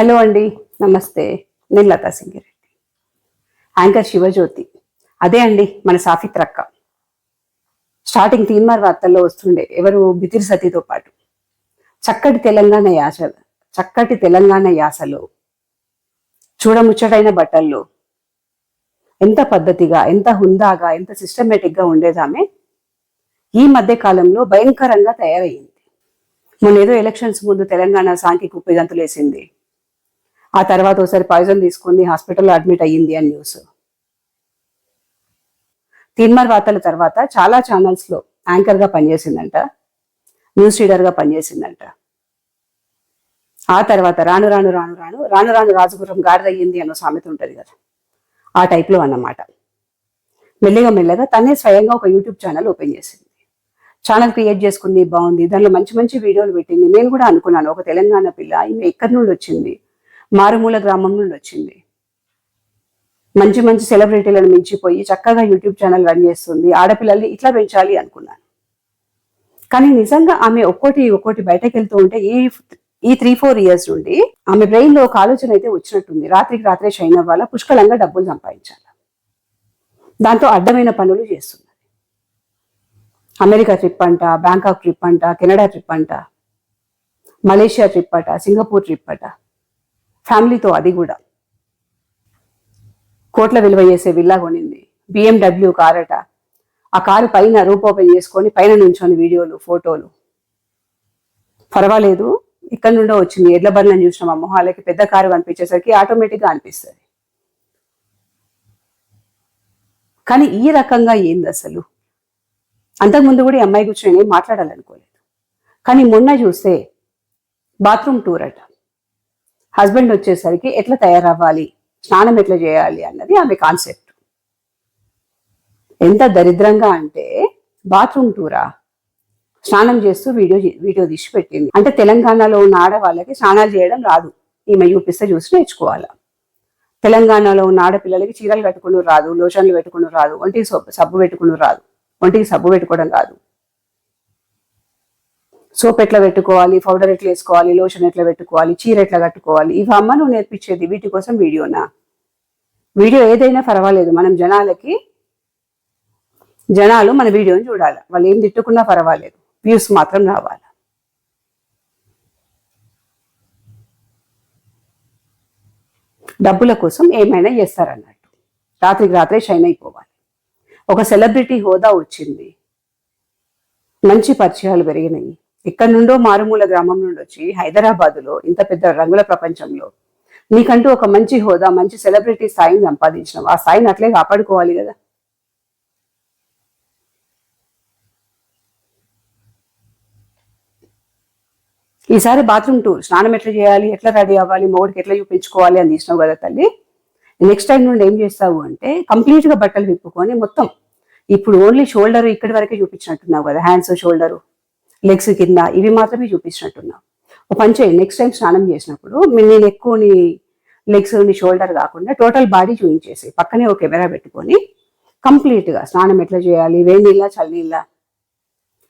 Hello అండి నమస్తే. నేను లతా సింగిరెడ్డి. యాంకర్ శివజ్యోతి. అదే అండి మన సాఫిత్రక్క స్టార్టింగ్ తీన్మార్ వార్తల్లో వస్తుండే ఎవరు బితిరి సతీతో పాటు. చక్కటి తెలంగాణ యాస చక్కటి తెలంగాణ యాసలో. చూడముచ్చటైన బట్టల్లో. ఎంత పద్ధతిగా ఎంత హుందాగా ఎంత సిస్టమేటిక్గా ఈ మధ్య కాలంలో భయంకరంగా తయారయ్యింది మొన్న ఏదో ఎలక్షన్స్ ముందు తెలంగాణ సాంఖ్యకు ఉప్పిగంతులు వేసింది ఆ తర్వాత ఒకసారి పాయిజన్ తీసుకుంది హాస్పిటల్లో అడ్మిట్ అయ్యింది అని న్యూస్ తీన్మార్ వార్తల తర్వాత చాలా ఛానల్స్లో యాంకర్గా యాంకర్గా పనిచేసిందంట న్యూస్ రీడర్గా పనిచేసిందంట. ఆ తర్వాత రాను రాను రాను రాను రాను రాను రాజపురం గాడిదయ్యింది అన్న సామెత ఉంటుంది కదా. ఆ టైప్లో అన్నమాట. మెల్లగా మెల్లగా తనే స్వయంగా ఒక యూట్యూబ్ ఛానల్ ఓపెన్ చేసింది. ఛానల్ క్రియేట్ చేసుకుంది బాగుంది దానిలో మంచి మంచి వీడియోలు పెట్టింది. నేను కూడా అనుకున్నాను ఒక తెలంగాణ పిల్ల ఈమె ఎక్కడి నుండి వచ్చింది? మారుమూల గ్రామం నుండి వచ్చింది. మంచి మంచి సెలబ్రిటీలను మించిపోయి చక్కగా యూట్యూబ్ ఛానల్ రన్ చేస్తుంది. ఆడపిల్లల్ని ఇట్లా పెంచాలి అనుకున్నాను. కానీ నిజంగా ఆమె ఒక్కోటి ఒక్కోటి బయటకు వెళ్తూ ఉంటే ఈ ఈ త్రీ ఫోర్ ఇయర్స్ నుండి ఆమె బ్రెయిన్లో ఒక ఆలోచన అయితే వచ్చినట్టుంది. రాత్రికి రాత్రే షైన్ అవ్వాలా? పుష్కలంగా డబ్బులు సంపాదించాలి? దాంతో అడ్డమైన పనులు చేస్తున్నది అమెరికా ట్రిప్ అంట బ్యాంకాక్ ట్రిప్ అంట కెనడా ట్రిప్ అంట మలేషియా ట్రిప్ అట సింగపూర్ ట్రిప్ అట. ఫ్యామిలీతో అది కూడా. కోట్ల విలువ చేసే విల్లా కొనింది. బిఎండబ్ల్యూ కార్ అట. ఆ కారు పైన రూప్ ఓపెన్ చేసుకొని పైన నుంచొని వీడియోలు ఫోటోలు. పర్వాలేదు ఇక్కడ నుండో వచ్చింది. ఎడ్ల బండ్లను చూసిన మా మొహాలకి పెద్ద కారు కనిపించేసరికి ఆటోమేటిక్గా అనిపిస్తుంది. కానీ ఈ రకంగా ఏంది అసలు? అంతకుముందు కూడా ఈ అమ్మాయి కూర్చొని మాట్లాడాలనుకోలేదు. కానీ మొన్న చూస్తే బాత్రూమ్ టూర్ అట. హస్బెండ్ వచ్చేసరికి ఎట్లా తయారవ్వాలి? స్నానం ఎట్లా చేయాలి అన్నది ఆమె కాన్సెప్ట్ ఎంత దరిద్రంగా అంటే బాత్రూమ్ టూరా స్నానం చేస్తూ వీడియో వీడియో తీసి పెట్టింది. అంటే తెలంగాణలో ఉన్న ఆడవాళ్ళకి స్నానాలు చేయడం రాదు. ఈమె చూపిస్తే చూసి నేర్చుకోవాలా? తెలంగాణలో ఉన్న ఆడపిల్లలకి చీరలు కట్టుకుని రాదు లోషన్లు పెట్టుకుని రాదు ఒంటికి సబ్బు సబ్బు పెట్టుకుని రాదు. ఒంటికి సబ్బు పెట్టుకోవడం రాదు. సోప్ ఎట్లా పెట్టుకోవాలి? పౌడర్ ఎట్లా వేసుకోవాలి? లోషన్ ఎట్లా పెట్టుకోవాలి? చీర ఎట్లా కట్టుకోవాలి? ఇవి అమ్మ నువ్వు నేర్పించేది వీటి కోసం వీడియోనా? వీడియో ఏదైనా పర్వాలేదు. మనం జనాలకి జనాలు మన వీడియోని చూడాలి. వాళ్ళు ఏం తిట్టుకున్నా పర్వాలేదు. వ్యూస్ మాత్రం రావాలి. డబ్బుల కోసం ఏమైనా చేస్తారన్నట్టు. రాత్రికి రాత్రే షైన్ అయిపోవాలి. ఒక సెలబ్రిటీ హోదా వచ్చింది. మంచి పరిచయాలు పెరిగినాయి. ఇక్కడ నుండో మారుమూల గ్రామం నుండి వచ్చి హైదరాబాదులో ఇంత పెద్ద రంగుల ప్రపంచంలో నీకంటూ ఒక మంచి హోదా మంచి సెలబ్రిటీ స్థాయిని సంపాదించినావు. ఆ స్థాయిని అట్లే కాపాడుకోవాలి కదా. ఈసారి బాత్రూమ్ టూర్ స్నానం ఎట్లా చేయాలి ఎట్లా రెడీ అవ్వాలి మొగుడికి ఎట్లా చూపించుకోవాలి అని తీసినావు కదా తల్లి. నెక్స్ట్ టైం నుండి ఏం చేస్తావు అంటే కంప్లీట్గా బట్టలు విప్పుకొని మొత్తం ఇప్పుడు ఓన్లీ షోల్డర్ ఇక్కడి వరకే చూపించినట్టున్నావు కదా హ్యాండ్స్ షోల్డరు. లెగ్స్ కింద ఇవి మాత్రమే చూపించినట్టున్నా. ఒక పని చేయండి నెక్స్ట్ టైం స్నానం చేసినప్పుడు నేను ఎక్కువ నీ లెగ్స్ నీ షోల్డర్ కాకుండా టోటల్ బాడీ చూపించేసి పక్కనే ఒక కెమెరా పెట్టుకొని కంప్లీట్గా స్నానం ఎట్లా చేయాలి వేడి నీళ్ళ చల్ల నీళ్ళ?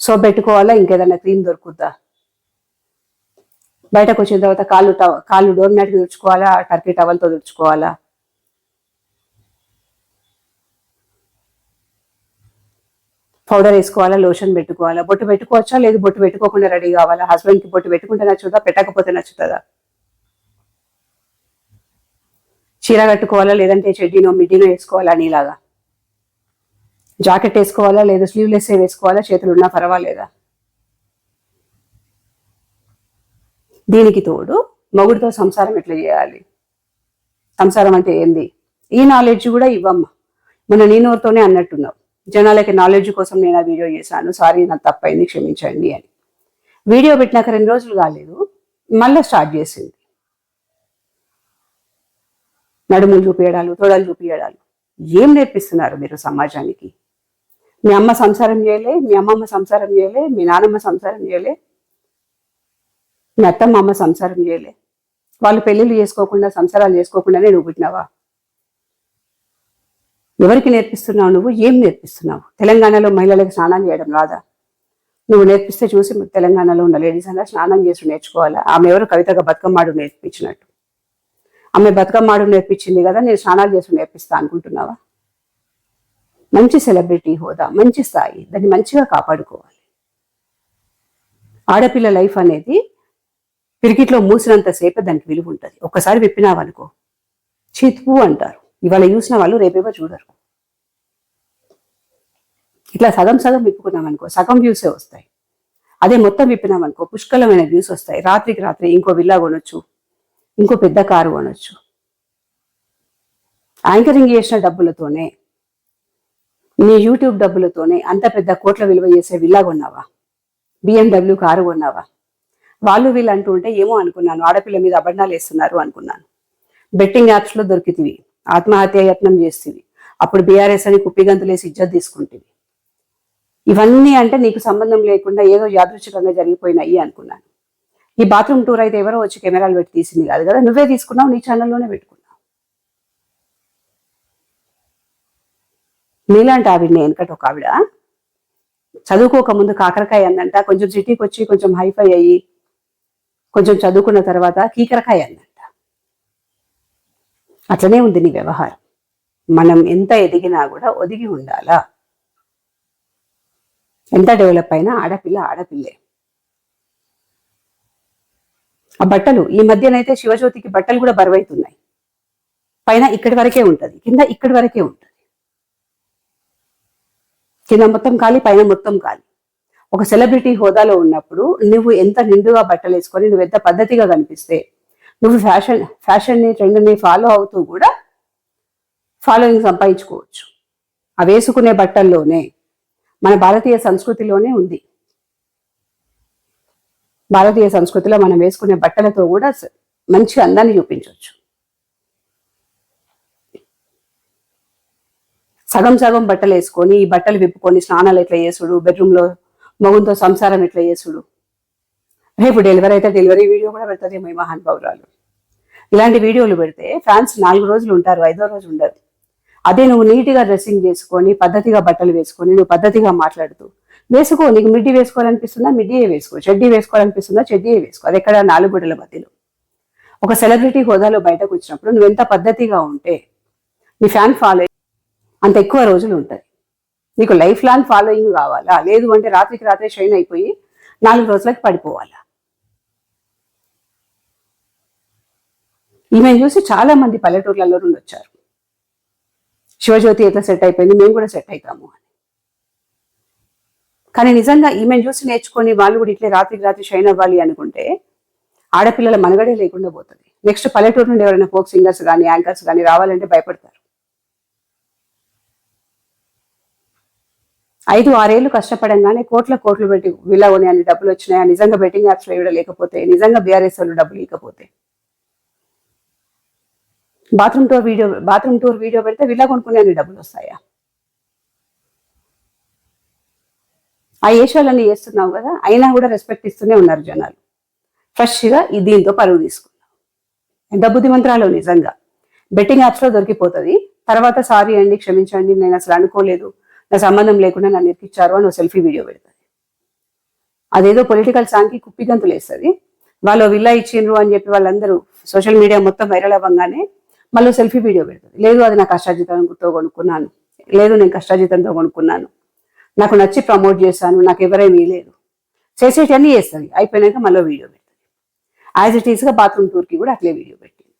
సో పెట్టుకోవాలా? ఇంకేదైనా క్రీమ్ దొరుకుద్దా? బయటకు వచ్చిన తర్వాత కాళ్ళు టవ కాళ్ళు డోర్ మ్యాట్కి తుడుచుకోవాలా? టర్కీ టవల్తో తుడుచుకోవాలా? పౌడర్ వేసుకోవాలా లోషన్ పెట్టుకోవాలా? బొట్టు పెట్టుకోవచ్చా? లేదు బొట్టు పెట్టుకోకుండా రెడీ కావాలా? హస్బెండ్కి బొట్టు పెట్టుకుంటే నచ్చుదా పెట్టకపోతే నచ్చుతుందా? చీర కట్టుకోవాలా? లేదంటే చెడ్డీనో మిడ్డీనో వేసుకోవాలా నీలాగా? జాకెట్ వేసుకోవాలా? లేదా స్లీవ్లెస్ వేసుకోవాలా? చేతులు ఉన్నా పర్వాలేదా? దీనికి తోడు మొగుడితో సంసారం ఎట్లా చేయాలి? సంసారం అంటే ఏంది? ఈ నాలెడ్జ్ కూడా ఇవ్వమ్మా. మొన్న నీ నోరుతోనే అన్నట్టున్నావు. జనాలకి నాలెడ్జ్ కోసం నేను ఆ వీడియో చేశాను. సారీ నాకు తప్పైంది క్షమించండి అని. వీడియో పెట్టినాక రెండు రోజులు కాలేదు మళ్ళీ స్టార్ట్ చేసింది. నడుములు చూపించడాలు తొడలు చూపించడాలు ఏం నేర్పిస్తున్నారు మీరు సమాజానికి? మీ అమ్మ సంసారం చేయలే మీ అమ్మమ్మ సంసారం చేయలే మీ నానమ్మ సంసారం చేయలే మీ అత్తమ్మ అమ్మ సంసారం చేయలే. వాళ్ళు పెళ్ళిళ్ళు చేసుకోకుండా సంసారాలు చేసుకోకుండానే నువ్వు పుట్టినావా? ఎవరికి నేర్పిస్తున్నావు నువ్వు? ఏం నేర్పిస్తున్నావు? తెలంగాణలో మహిళలకు స్నానం చేయడం రాదా? నువ్వు నేర్పిస్తే చూసి తెలంగాణలో ఉన్న లేడీస్ అలా స్నానం చేసి నేర్చుకోవాలా? ఆమె ఎవరు కవితగా బతుకమ్మాడు నేర్పించినట్టు. ఆమె బతుకమ్మాడు నేర్పించింది కదా నేను స్నానాలు చేసి నేర్పిస్తా అనుకుంటున్నావా? మంచి సెలబ్రిటీ హోదా మంచి స్థాయి దాన్ని మంచిగా కాపాడుకోవాలి. ఆడపిల్ల లైఫ్ అనేది పిరికిట్లో మూసినంతసేపే దానికి విలువ ఉంటుంది. ఒక్కసారి విప్పినావనుకో చితుపు అంటారు. ఇవాళ చూసిన వాళ్ళు రేపేమో చూడరు. ఇట్లా సగం సగం విప్పుకున్నాం అనుకో సగం వ్యూసే వస్తాయి. అదే మొత్తం విప్పినాం అనుకో పుష్కలమైన వ్యూస్ వస్తాయి. రాత్రికి రాత్రి ఇంకో విల్లా కొనొచ్చు ఇంకో పెద్ద కారు కొనొచ్చు. యాంకరింగ్ చేసిన డబ్బులతోనే నీ యూట్యూబ్ డబ్బులతోనే అంత పెద్ద కోట్ల విలువ చేసే విల్లా కొన్నావా? బిఎండబ్ల్యూ కారు కొన్నావా? వాళ్ళు వీళ్ళు అంటూ ఉంటే ఏమో అనుకున్నాను. ఆడపిల్ల మీద అబద్ధాలు వేస్తున్నారు అనుకున్నాను. బెట్టింగ్ యాప్స్లో దొరికితివి. ఆత్మహత్య యత్నం చేస్తుంది. అప్పుడు బీఆర్ఎస్ అని కుప్పిగంతులేసి ఇజ్జత్ తీసుకుంటుంది. ఇవన్నీ అంటే నీకు సంబంధం లేకుండా ఏదో యాదృచ్ఛికంగా జరిగిపోయినాయి అనుకున్నాను. ఈ బాత్రూమ్ టూర్ అయితే ఎవరో వచ్చి కెమెరాలు పెట్టి తీసింది కాదు కదా నువ్వే తీసుకున్నావు నీ ఛానల్లోనే పెట్టుకున్నావు. నీలాంటి ఆవిడని వెనకటి ఒక ఆవిడ చదువుకోక ముందు కాకరకాయ అందంట కొంచెం సిటీకి వచ్చి కొంచెం హైఫై అయ్యి కొంచెం చదువుకున్న తర్వాత కీకరకాయ అందంట. అట్లనే ఉంది నీ వ్యవహారం. మనం ఎంత ఎదిగినా కూడా ఒదిగి ఉండాలా? ఎంత డెవలప్ అయినా ఆడపిల్ల ఆడపిల్లే. ఆ బట్టలు ఈ మధ్యనైతే శివజ్యోతికి బట్టలు కూడా బరువైతున్నాయి. పైన ఇక్కడి వరకే ఉంటది కింద ఇక్కడి వరకే ఉంటది. కింద మొత్తం ఖాళీ పైన మొత్తం ఖాళీ. ఒక సెలబ్రిటీ హోదాలో ఉన్నప్పుడు నువ్వు ఎంత నిండుగా బట్టలు వేసుకొని నువ్వు ఎంత పద్ధతిగా కనిపిస్తే నువ్వు ఫ్యాషన్ ఫ్యాషన్ని ట్రెండ్ని ఫాలో అవుతూ కూడా ఫాలోయింగ్ సంపాదించుకోవచ్చు. ఆ వేసుకునే బట్టల్లోనే మన భారతీయ సంస్కృతిలోనే ఉంది. భారతీయ సంస్కృతిలో మనం వేసుకునే బట్టలతో కూడా మంచి అందాన్ని చూపించవచ్చు. సగం సగం బట్టలు వేసుకొని ఈ బట్టలు విప్పుకొని స్నానాలు ఎట్లా చేసుడు బెడ్రూమ్లో మగుంతో సంసారం ఎట్లా చేసుడు రేపు డెలివరీ అయితే డెలివరీ వీడియో కూడా పెడతారు మీ మహానుభావురాలు. ఇలాంటి వీడియోలు పెడితే ఫ్యాన్స్ నాలుగు రోజులు ఉంటారు ఐదో రోజు ఉండదు. అదే నువ్వు నీట్గా డ్రెస్సింగ్ చేసుకొని పద్ధతిగా బట్టలు వేసుకొని నువ్వు పద్ధతిగా మాట్లాడుతూ వేసుకో నీకు మిడ్డీ వేసుకోవాలనిపిస్తుందా? మిడ్డీయే వేసుకో. చెడ్డీ వేసుకోవాలనిపిస్తుందా? చెడ్డీయే వేసుకో. అది ఎక్కడ? నాలుగు గుడ్డల మధ్యలో. ఒక సెలబ్రిటీ హోదాలో బయటకు వచ్చినప్పుడు నువ్వు ఎంత పద్ధతిగా ఉంటే నీ ఫ్యాన్ ఫాలో అంత ఎక్కువ రోజులు ఉంటుంది నీకు లైఫ్ లాంగ్ ఫాలోయింగ్ కావాలా? లేదు అంటే రాత్రికి రాత్రి షైన్ అయిపోయి నాలుగు రోజులకి పడిపోవాలా? ఈమెను చూసి చాలా మంది పల్లెటూర్లలో నుండి వచ్చారు. శివజ్యోతి ఎట్లా సెట్ అయిపోయింది? మేము కూడా సెట్ అవుతాము అని. కానీ నిజంగా ఈమెను చూసి నేర్చుకొని వాళ్ళు కూడా ఇట్లే రాత్రికి రాత్రి షైన్ అవ్వాలి అనుకుంటే ఆడపిల్లల మనగడే లేకుండా పోతుంది. నెక్స్ట్ పల్లెటూరు నుండి ఎవరైనా ఫోక్ సింగర్స్ కానీ యాంకర్స్ కానీ రావాలంటే భయపడతారు. ఐదు ఆరేళ్ళు కష్టపడంగానే కోట్ల కోట్లు పెట్టి విలా కొని అన్ని డబ్బులు వచ్చినాయా? నిజంగా బెట్టింగ్ యాప్స్లో ఇవ్వడం లేకపోతే నిజంగా బీఆర్ఎస్ వాళ్ళు డబ్బులు ఇవ్వకపోతే? Bathroom tour video bathroom tour video పెడితే విల్లా కొనుక్కునే అన్ని డబ్బులు వస్తాయా? ఆ ఏషాలన్నీ చేస్తున్నావు కదా అయినా కూడా రెస్పెక్ట్ ఇస్తూనే ఉన్నారు జనాలు. ఫ్రెష్గా దీంతో పరువు తీసుకున్నావు. ఎంత బుద్ధిమంత్రాలు నిజంగా. బెట్టింగ్ యాప్స్లో దొరికిపోతుంది. తర్వాత సారీ అండి క్షమించండి నేను అసలు అనుకోలేదు. నా సంబంధం లేకుండా నన్ను ఎక్కిచ్చారు అని సెల్ఫీ వీడియో పెడుతుంది. అదేదో పొలిటికల్ సాంగ్కి కుప్పిగంతులు వేస్తుంది వాళ్ళు విల్లా ఇచ్చిండ్రు అని చెప్పి వాళ్ళందరూ సోషల్ మీడియా మొత్తం వైరల్ అవ్వగానే మళ్ళీ సెల్ఫీ వీడియో పెడుతుంది లేదు అది నా కష్టాజితంతో కొనుక్కున్నాను. లేదు నేను కష్టాజితంతో కొనుక్కున్నాను. నాకు నచ్చి ప్రమోట్ చేశాను నాకు ఎవరేమీ లేదు చేసేటన్నీ చేస్తుంది అయిపోయినాక మళ్ళీ వీడియో పెడుతుంది యాజ్ ఇట్ ఈస్గా బాత్రూమ్ టూర్కి కూడా అట్లే వీడియో పెట్టింది.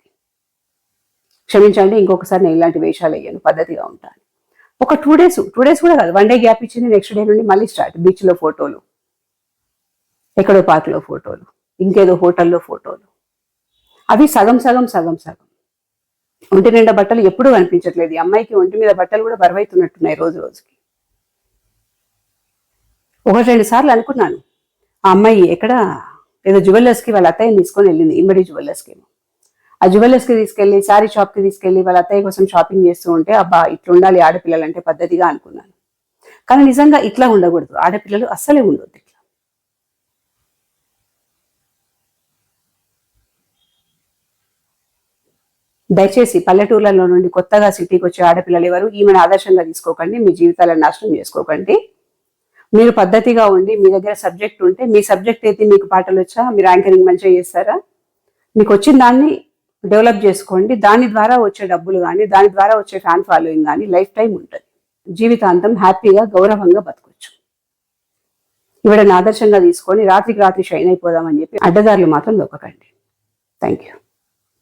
క్షమించండి ఇంకొకసారి నేను ఇలాంటి వేషాలు వేయను పద్ధతిగా ఉంటాను. ఒక టూ డేస్ టూ డేస్ కూడా కాదు వన్ డే గ్యాప్ ఇచ్చింది నెక్స్ట్ డే నుండి మళ్ళీ స్టార్ట్ బీచ్లో ఫోటోలు ఎక్కడో పార్క్లో ఫోటోలు ఇంకేదో హోటల్లో ఫోటోలు అవి సగం సగం సగం సగం. ఒంటి నిండా బట్టలు ఎప్పుడూ కనిపించట్లేదు. ఈ అమ్మాయికి ఒంటి మీద బట్టలు కూడా బరువైతున్నట్టున్నాయి రోజు రోజుకి. ఒకటి రెండు సార్లు అనుకున్నాను. ఆ అమ్మాయి ఎక్కడ? ఏదో జ్యువెలర్స్కి వాళ్ళ అత్తయ్యని తీసుకొని వెళ్ళింది. ఇమ్మడి జ్యువెలర్స్కి ఆ జ్యువెలర్స్కి తీసుకెళ్ళి శారీ షాప్కి తీసుకెళ్ళి వాళ్ళ అత్తయ్య కోసం షాపింగ్ చేస్తూ ఉంటే అబ్బా ఇట్లా ఉండాలి ఆడపిల్లలు అంటే పద్ధతిగా అనుకున్నాను. కానీ నిజంగా ఇట్లా ఉండకూడదు. ఆడపిల్లలు అస్సలే ఉండొద్దు దయచేసి పల్లెటూర్లలో నుండి కొత్తగా సిటీకి వచ్చే ఆడపిల్లలు ఎవరు ఈమెను ఆదర్శంగా తీసుకోకండి మీ జీవితాలను నాశనం చేసుకోకండి. మీరు పద్ధతిగా ఉండి మీ దగ్గర సబ్జెక్ట్ ఉంటే మీ సబ్జెక్ట్ అయితే మీకు పాటలు వచ్చా? మీరు యాంకరింగ్ మంచిగా చేస్తారా? మీకు వచ్చిన దాన్ని డెవలప్ చేసుకోండి. దాని ద్వారా వచ్చే డబ్బులు కానీ దాని ద్వారా వచ్చే ఫ్యాన్ ఫాలోయింగ్ కానీ లైఫ్ టైం ఉంటుంది. జీవితాంతం హ్యాపీగా గౌరవంగా బతకొచ్చు. ఇవిడని ఆదర్శంగా తీసుకొని రాత్రికి రాత్రి షైన్ అయిపోదామని చెప్పి అడ్డదారులు మాత్రం దొక్కకండి థ్యాంక్ యూ.